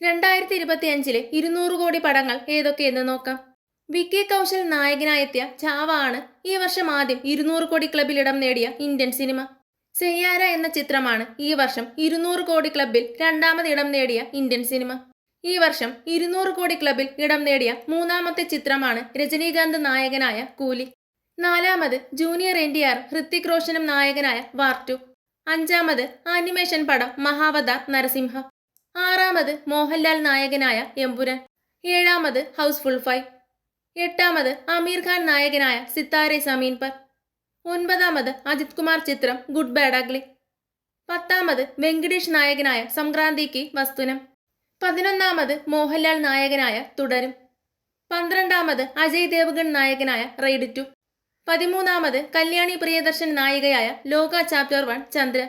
രണ്ടായിരത്തി ഇരുപത്തി അഞ്ചിലെ ഇരുന്നൂറ് കോടി പടങ്ങൾ ഏതൊക്കെയെന്ന് നോക്കാം. വിക്കി കൗശൽ നായകനായെത്തിയ ചാവ ആണ് ഈ വർഷം ആദ്യം ഇരുന്നൂറ് കോടി ക്ലബിൽ ഇടം നേടിയ ഇന്ത്യൻ സിനിമ. സെയ്യാര എന്ന ചിത്രമാണ് ഈ വർഷം ഇരുന്നൂറ് കോടി ക്ലബിൽ രണ്ടാമത് ഇടം നേടിയ ഇന്ത്യൻ സിനിമ. ഈ വർഷം ഇരുന്നൂറ് കോടി ക്ലബിൽ ഇടം നേടിയ മൂന്നാമത്തെ ചിത്രമാണ് രജനീകാന്ത് നായകനായ കൂലി. നാലാമത് junior N T R Hrithik റോഷനും നായകനായ വാർട്ടു അഞ്ചാമത് ആനിമേഷൻ പടം മഹാവതാർ നരസിംഹ. ആറാമത് മോഹൻലാൽ നായകനായ എമ്പുരാൻ. ഏഴാമത് ഹൗസ്ഫുൾ ഫൈവ് എട്ടാമത് അമീർ ഖാൻ നായകനായ സിത്താരെ സമീൻ പർ. ഒൻപതാമത് അജിത് കുമാർ ചിത്രം ഗുഡ് ബാഡ് അഗ്ലി. പത്താമത് വെങ്കടേഷ് നായകനായ സംക്രാന്തിക്ക് വസ്തുനം. പതിനൊന്നാമത് മോഹൻലാൽ നായകനായ തുടരും. പന്ത്രണ്ടാമത് അജയ് ദേവഗൺ നായകനായ റൈഡ് ടു പതിമൂന്നാമത് കല്യാണി പ്രിയദർശൻ നായികയായ ലോക ചാപ്റ്റർ വൺ ചന്ദ്ര